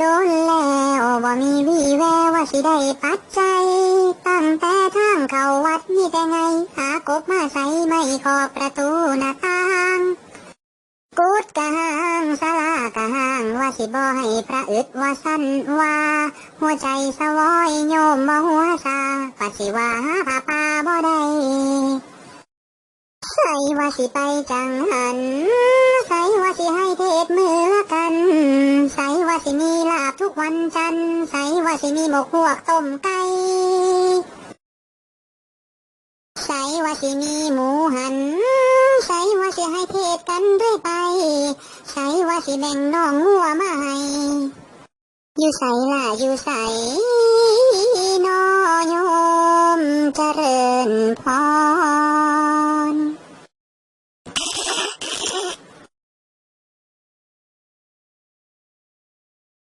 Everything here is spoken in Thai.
โดนแล้วบ่มีวี่แววว่าสิได้ปัจจัย ตั้งแต่ทางเข้าวัดมีแต่ไง หากบมาใส่ไม่ขอประตูหน้าต่างกูดกะหางสลากะหาง ว่าสิบ่ให้พระอึดว่าสั้นว่า หัวใจสวอยโยมบ่หัวซาปัสสิว่าพาปาบ่ได้ใส่ว่าสิไปจังหัน ส่ว่าสิมีลาบทุกวันจันทร์ใส่ว่าสิมีหมกพวกต้มไก่ใส่ว่าสิมีหมูหันใส่ว่าสิให้เทศกันเรื่อยไปใส่ว่าสิแบ่งน้องงัวมาให้อยู่ใส่ล่ะอยู่ใส่นอโยมเจริญพร